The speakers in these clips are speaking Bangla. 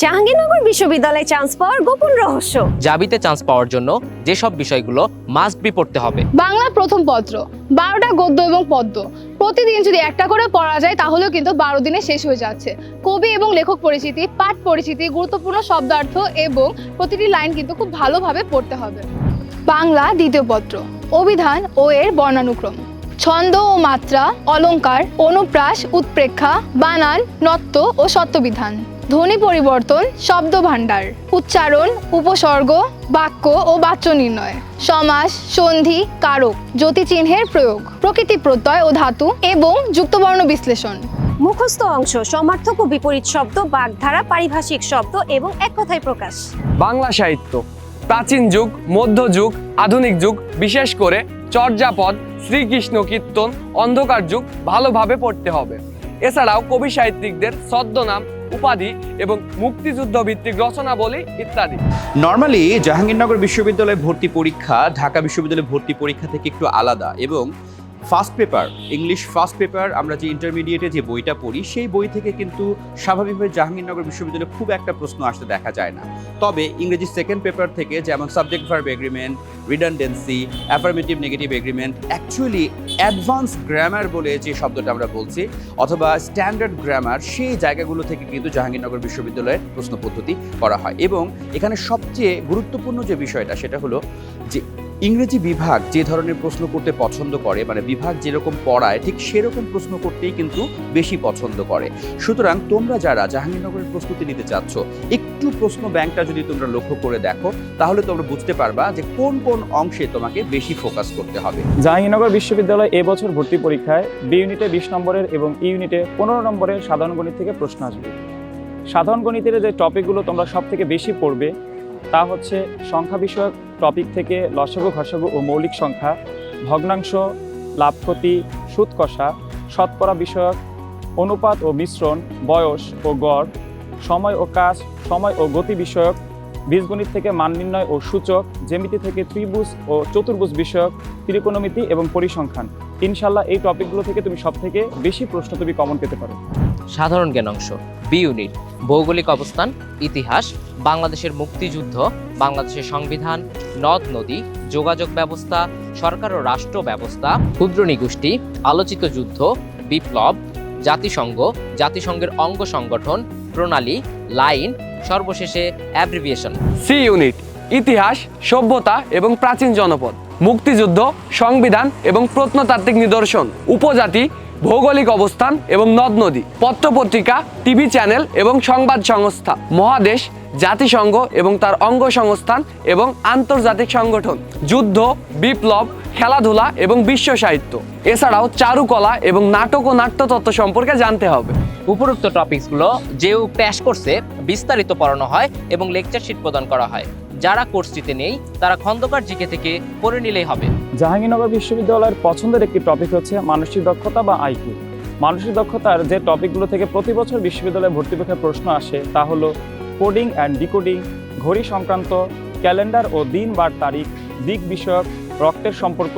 জাহাঙ্গীরনগর বিশ্ববিদ্যালয়ে চান্স পাওয়ার গোপন রহস্য। জাবিতে চান্স পাওয়ার জন্য যেসব বিষয়গুলো মাস্ট বি পড়তে হবে। বাংলা প্রথম পত্র বারোটা গদ্য এবং পদ্য। প্রতিদিন যদি একটা করে পড়া যায় তাহলেও কিন্তু বারো দিনে শেষ হয়ে যাচ্ছে। কবি এবং লেখক পরিচিতি পাঠ পরিচিতি গুরুত্বপূর্ণ শব্দার্থ এবং প্রতিটি লাইন কিন্তু খুব ভালোভাবে পড়তে হবে। বাংলা দ্বিতীয় পত্র অভিধান ও এর বর্ণানুক্রম। ছন্দ ও মাত্রা অলঙ্কার অনুপ্রাস উৎপ্রেক্ষা বানান নত্ব ও সত্যবিধান ধ্বনি পরিবর্তন শব্দ ভাণ্ডার উচ্চারণ উপসর্গ বাক্য ও বাচ্য নির্ণয় সমাস সন্ধি কারক জ্যোতিচিহ্নের প্রয়োগ প্রকৃতি প্রত্যয় ও ধাতু এবং যুক্তবর্ণ বিশ্লেষণ। মুখস্থ অংশ সমার্থক ও বিপরীত শব্দ বাগধারা পারিভাষিক শব্দ এবং এক কথায় প্রকাশ। বাংলা সাহিত্য। প্রাচীন যুগ মধ্যযুগ আধুনিক যুগ বিশেষ করে চর্যাপদ শ্রীকৃষ্ণ কীর্তন অন্ধকার যুগ ভালোভাবে পড়তে হবে। এছাড়াও কবি সাহিত্যিকদের ছদ্মনাম উপাধি এবং মুক্তিযুদ্ধ ভিত্তিক রচনাবলী ইত্যাদি। নর্মালি জাহাঙ্গীরনগর বিশ্ববিদ্যালয়ে ভর্তি পরীক্ষা ঢাকা বিশ্ববিদ্যালয়ে ভর্তি পরীক্ষা থেকে একটু আলাদা এবং first paper English first paper আমরা যে ইন্টারমিডিয়েটে যে বইটা পড়ি, সেই বই থেকে কিন্তু স্বাভাবিকভাবে জাহাঙ্গীরনগর বিশ্ববিদ্যালয়ে খুব একটা প্রশ্ন আসতে দেখা যায় না। তবে ইংরেজি সেকেন্ড পেপার থেকে যেমন subject verb agreement redundancy affirmative negative agreement actually advance grammar বলে যে শব্দটা আমরা বলছি, অথবা স্ট্যান্ডার্ড গ্রামার সেই জায়গাগুলো থেকে কিন্তু জাহাঙ্গীরনগর বিশ্ববিদ্যালয়ের প্রশ্ন পদ্ধতি করা হয়। এবং এখানে সবচেয়ে গুরুত্বপূর্ণ যে বিষয়টা, সেটা হলো যে ইংরেজি বিভাগ যে ধরনের প্রশ্ন করতে পছন্দ করে মানে বিভাগ যেরকম পড়ায়, ঠিক সেরকম প্রশ্ন করতেই কিন্তু বেশি পছন্দ করে। সুতরাং তোমরা যারা জাহাঙ্গীরনগরের প্রস্তুতি নিতে চাচ্ছ, একটু প্রশ্ন ব্যাংকটা যদি তোমরা লক্ষ্য করে দেখো, তাহলে তোমরা বুঝতে পারবা যে কোন কোন অংশে তোমাকে বেশি ফোকাস করতে হবে। জাহাঙ্গীরনগর বিশ্ববিদ্যালয় এবছর ভর্তি পরীক্ষায় বি ইউনিটে বিশ নম্বরের এবং ইউনিটে পনেরো নম্বরের সাধারণ গণিত থেকে প্রশ্ন আসবে। সাধারণ গণিতের যে টপিকগুলো তোমরা সব থেকে বেশি পড়বে তা হচ্ছে সংখ্যা বিষয়ক টপিক থেকে লসগু, ঘসগু ও মৌলিক সংখ্যা, ভগ্নাংশ লাভ ক্ষতি সুদ কষা শতকরা বিষয়ক, অনুপাত ও মিশ্রণ, বয়স ও গড়, সময় ও কাজ, সময় ও গতি বিষয়ক, বীজগণিত থেকে মান নির্ণয় ও সূচক, জ্যামিতি থেকে ত্রিভুজ ও চতুর্ভুজ বিষয়ক, ত্রিকোণমিতি এবং পরিসংখ্যান। ইনশাল্লাহ এই টপিকগুলো থেকে তুমি সব থেকে বেশি প্রশ্ন তুমি কমন পেতে পারো। সাধারণ জ্ঞান অংশ বি ইউনিট ভৌগোলিক অবস্থান, ইতিহাস, বাংলাদেশের মুক্তিযুদ্ধ, বাংলাদেশের সংবিধান, নদ নদী, যোগাযোগ ব্যবস্থা, সরকার ও রাষ্ট্র ব্যবস্থা, ক্ষুদ্র নিগোষ্ঠী, আলোচিত যুদ্ধ, বিপ্লব, জাতিসংঘ, জাতিসংঘের অঙ্গ সংগঠন, প্রণালী, লাইন, সর্বশেষে অ্যাব্রিভিয়েশন। সি ইউনিট, ইতিহাস, সভ্যতা এবং প্রাচীন জনপদ, মুক্তিযুদ্ধ, সংবিধান এবং প্রত্নতাত্ত্বিক নিদর্শন, উপজাতি ভৌগোলিক অবস্থান এবং নদ নদী, পত্রপত্রিকা, টিভি চ্যানেল এবং সংবাদ সংস্থা, মহাদেশ, জাতিসংঘ এবং তার অঙ্গ সংস্থান এবং আন্তর্জাতিক সংগঠন, যুদ্ধ, বিপ্লব, খেলাধুলা এবং বিশ্ব সাহিত্য। এছাড়াও চারুকলা এবং নাটক ও নাট্যতত্ত্ব সম্পর্কে জানতে হবে। উপরোক্ত টপিকসগুলো যেও ক্র্যাশ কোর্সে বিস্তারিত পড়ানো হয় এবং লেকচার শিট প্রদান করা হয়। যারা কোর্সটিতে নেই, তারা খন্দকার জিকে থেকে পড়ে নিলেই হবে। জাহাঙ্গীরনগর বিশ্ববিদ্যালয়ের পছন্দের একটি টপিক হচ্ছে মানসিক দক্ষতা বা আইকিউ মানসিক দক্ষতার যে টপিকগুলো থেকে প্রতি বছর বিশ্ববিদ্যালয়ে ভর্তি পরীক্ষায় প্রশ্ন আসে, তা হলো কোডিং অ্যান্ড ডিকোডিং, ঘড়ি সংক্রান্ত, ক্যালেন্ডার ও দিন বার তারিখ, দিক বিষয়ক, রক্তের সম্পর্ক,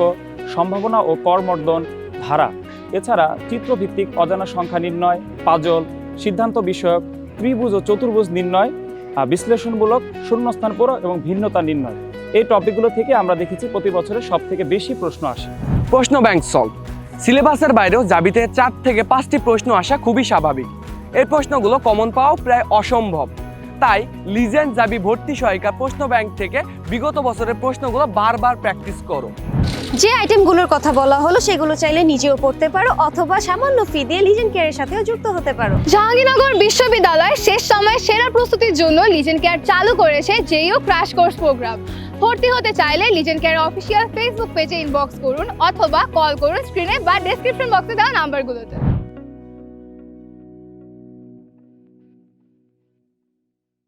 সম্ভাবনা ও করমর্দন, ধারা। এছাড়া চিত্রভিত্তিক অজানা সংখ্যা নির্ণয়, পাজল, সিদ্ধান্ত বিষয়ক, ত্রিভুজ ও চতুর্ভুজ নির্ণয় বিশ্লেষণমূলক শূন্যস্থান পূরক এবং ভিন্নতা নির্ণয়। এই টপিকগুলো থেকে আমরা দেখেছি প্রতি বছরে সব থেকে বেশি প্রশ্ন আসে। প্রশ্ন ব্যাংক সলভ। সিলেবাসের বাইরেও জাবিতে চার থেকে পাঁচটি প্রশ্ন আসা খুবই স্বাভাবিক। এই প্রশ্নগুলো কমন পাওয়াও প্রায় অসম্ভব। তাই লিজেন্ড জাবি ভর্তি সহায়িকা প্রশ্ন ব্যাংক থেকে বিগত বছরের প্রশ্নগুলো বারবার প্র্যাকটিস করো। যে আইটেমগুলোর কথা বলা হলো সেগুলো চাইলে নিজেও পড়তে পারো অথবা সামান্য ফি দিয়ে লিজেন্ড কেয়ারের সাথেও যুক্ত হতে পারো। জাহাঙ্গীরনগর বিশ্ববিদ্যালয় শেষ প্রস্তুতির জন্য লিজেন কেয়ার চালু করেছে জেইও ক্রাশ কোর্স প্রোগ্রাম ভর্তি হতে চাইলে লিজেন কেয়ার অফিসিয়াল ফেসবুক পেজে ইনবক্স করুন অথবা কল করুন স্ক্রিনে বা ডেসক্রিপশন বক্সে দেওয়া নাম্বারগুলোতে